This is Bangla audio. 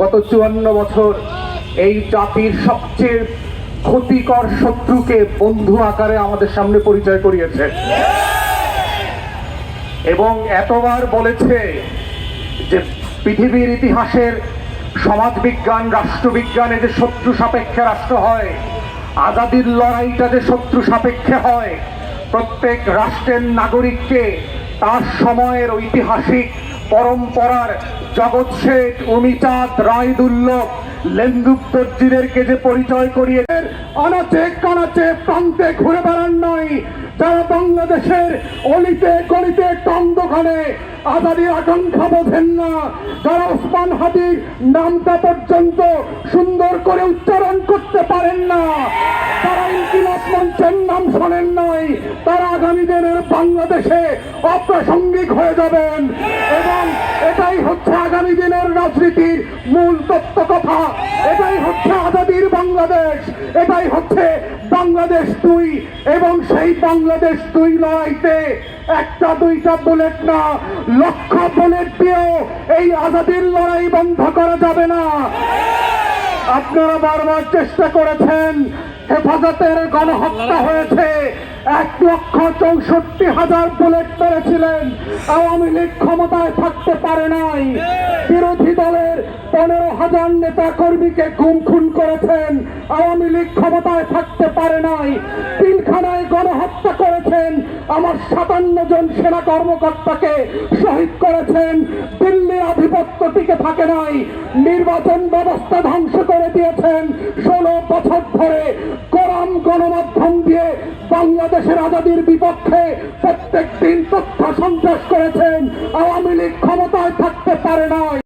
গত চুয়ান্ন বছর এই জাতির সবচেয়ে ক্ষতিকর শত্রুকে বন্ধু আকারে আমাদের সামনে পরিচয় করিয়েছে। এবং এতবার বলেছে যে পৃথিবীর ইতিহাসের সমাজবিজ্ঞান, রাষ্ট্রবিজ্ঞানে যে শত্রু সাপেক্ষে রাষ্ট্র হয়, আজাদির লড়াইটা যে শত্রু সাপেক্ষে হয়, প্রত্যেক রাষ্ট্রের নাগরিককে তার সময়ের ঐতিহাসিক পরম্পরার জগৎ শেঠ অমিচাঁদ রায় দুর্লভ যে পরিচয় করিয়ে অনাচে কানাচে প্রান্তে ঘুরে বেড়ান নয় যারা বাংলাদেশের অলিতে গলিতে টন্দখানে আজাদির আকাঙ্ক্ষা বোঝেন না, যারা ওসমান নামটা পর্যন্ত সুন্দর করে উচ্চারণ করতে পারেন না তারা মঞ্চের নাম শোনেন নাই। তারা আগামী দিনের বাংলাদেশে অপ্রাসঙ্গিক হয়ে যাবেন। এবং এটাই হচ্ছে আগামী দিনের রাজনীতির মূল তত্ত্ব কথা। এটাই হচ্ছে আজাদির বাংলাদেশ। এটাই হচ্ছে বাংলাদেশ দুই। এবং সেই বাংলাদেশ দুই লড়াইতে একটা দুইটা বুলেট না, লক্ষ বুলেট দিয়েও এই আজাদির লড়াই বন্ধ করা যাবে না। আপনারা বারবার চেষ্টা করেছেন হেফাজতের গণহত্যা হয়েছে। এক লক্ষ চৌষট্টি হাজার বুলেট মেরেছিলেন। আওয়ামী লীগ ক্ষমতায় থাকতে পারে নাই। বিরোধী দলের পনেরো হাজার নেতা কর্মীকে গুম খুন করেছেন। আওয়ামী লীগ ক্ষমতায় থাকতে পারে নাই। তিনখানায় গণহত্যা আমার সাতান্ন জন সেনা কর্মকর্তাকে শহীদ করেছেন। দিল্লির আধিপত্য টিকে থাকে নাই। নির্বাচন ব্যবস্থা ধ্বংস করে দিয়েছেন। ষোলো বছর ধরে কোরআন গণমাধ্যম দিয়ে বাংলাদেশের আজাদির বিপক্ষে প্রত্যেক দিন তথ্য সন্ত্রাস করেছেন। আওয়ামী লীগ ক্ষমতায় থাকতে পারে নাই।